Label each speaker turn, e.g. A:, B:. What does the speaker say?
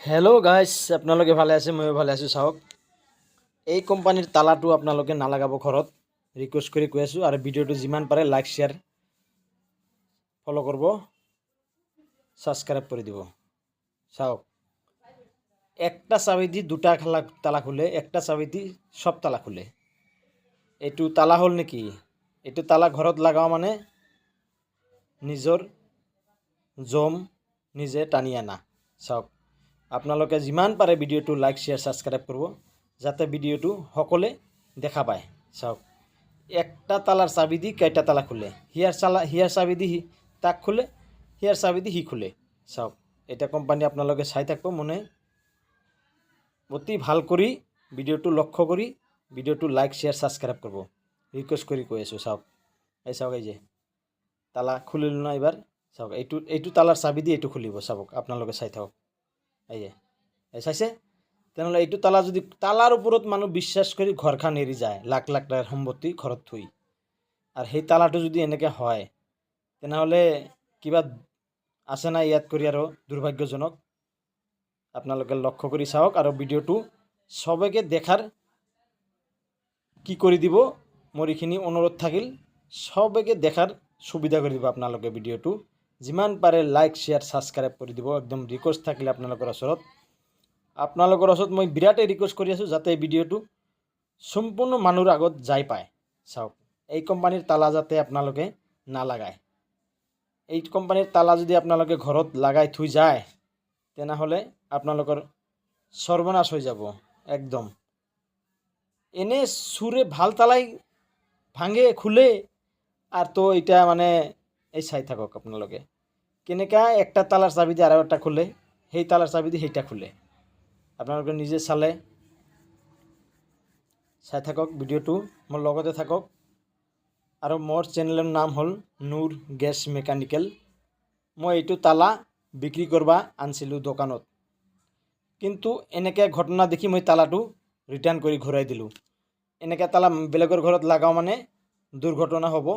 A: Hello' guys আপোনালোকে ভালে আছে, ময়ো ভালে আছোঁ, চাওক। এই কোম্পানীৰ তালাটো আপোনালোকে নালাগাব ঘৰত। ৰিকুৱেষ্ট কৰি কৈ আছোঁ, আৰু ভিডিঅ'টো যিমান পাৰে লাইক শ্বেয়াৰ ফ'ল' কৰিব। ছাবস্ক্ৰাইব কৰি দিব। চাওক। একটা চাবি দুটা খালা তালা খোলে, একটা চাবি দি সব তালা খোলে। এইটো তালা হ'ল নেকি? এইটো তালা ঘৰত লগাওঁ মানে নিজৰ জম নিজে টানি আনা। চাওক। আপোনালোকে যিমান পাৰে ভিডিঅ'টো লাইক শ্বেয়াৰ ছাবস্ক্ৰাইব কৰিব, যাতে ভিডিঅ'টো সকলোৱে দেখা পায়। চাওক, একটা তালাৰ চাবি দি কেইটা তালা খোলে? হিয়াৰ চালা হিয়াৰ চাবি দি তাক খোলে, হিয়াৰ চাবি দি সি খোলে। চাওক, এটা কোম্পানী আপোনালোকে চাই থাকিব, মনে অতি ভালো কৰি ভিডিঅ'টো লক্ষ্য কৰি ভিডিঅ'টো লাইক শ্বেয়াৰ ছাবস্ক্ৰাইব কৰিব। ৰিকুৱেষ্ট কৰি কৈ আছোঁ, চাওক। এই চাওক, এই যে তালা খুলিলোঁ না এইবাৰ? চাওক, এইটো এইটো তালাৰ চাবি দি এইটো খুলিব, চাওক, আপোনালোকে চাই থাকক। এই যে চাইছে? তেনেহ'লে এইটো তালা যদি, তালাৰ ওপৰত মানুহ বিশ্বাস কৰি ঘৰখন এৰি যায়, লাখ লাখ টকাৰ সম্পত্তি ঘৰত থৈ। আৰু সেই তালাটো যদি এনেকৈ হয়, তেনেহ'লে কিবা আছে না ইয়াত কৰি আৰু দুৰ্ভাগ্যজনক? আপোনালোকে লক্ষ্য কৰি চাওক আৰু ভিডিঅ'টো চবকে দেখাৰ কি কৰি দিব, মোৰ এইখিনি অনুৰোধ থাকিল। চবকে দেখাৰ সুবিধা কৰি দিব আপোনালোকে ভিডিঅ'টো। যিমান পাৰে লাইক শ্বেয়াৰ ছাবস্ক্ৰাইব কৰি দিব। একদম ৰিকুৱেষ্ট থাকিলে আপোনালোকৰ ওচৰত। আপোনালোকৰ ওচৰত মই বিৰাটেই ৰিকুৱেষ্ট কৰি আছোঁ যাতে এই ভিডিঅ'টো সম্পূৰ্ণ মানুহৰ আগত যাই পায়। চাওক, এই কোম্পানীৰ তালা যাতে আপোনালোকে নালাগায়। এই কোম্পানীৰ তালা যদি আপোনালোকে ঘৰত লগাই থৈ যায়, তেনেহ'লে আপোনালোকৰ সৰ্বনাশ হৈ যাব, একদম। এনে চুৰে ভালো তালাই ভাঙে, খোলে আর তো এটা মানে এই চাই থাকক আপোনালোকে। কেনেকা একটা তালার চাবি দিয়ে আরও একটা খুলে, সেই তালার চাবি দিয়ে সেইটা খুলে। আপোনালোকে নিজে চালে। চাই থাকক ভিডিঅ'টো, মোৰ লগতে থাকক। আৰু মোৰ চেনেলৰ নাম হ'ল নুৰ গেছ মেকানিকেল। মই এইটো তালা বিক্ৰী কৰিব আনিছিলোঁ দোকানত। কিন্তু এনেকৈ ঘটনা দেখি মই তালাটো ৰিটাৰ্ণ কৰি ঘূৰাই দিলোঁ। এনেকৈ তালা বেলেগৰ ঘৰত লগাওঁ মানে দুৰ্ঘটনা হ'ব।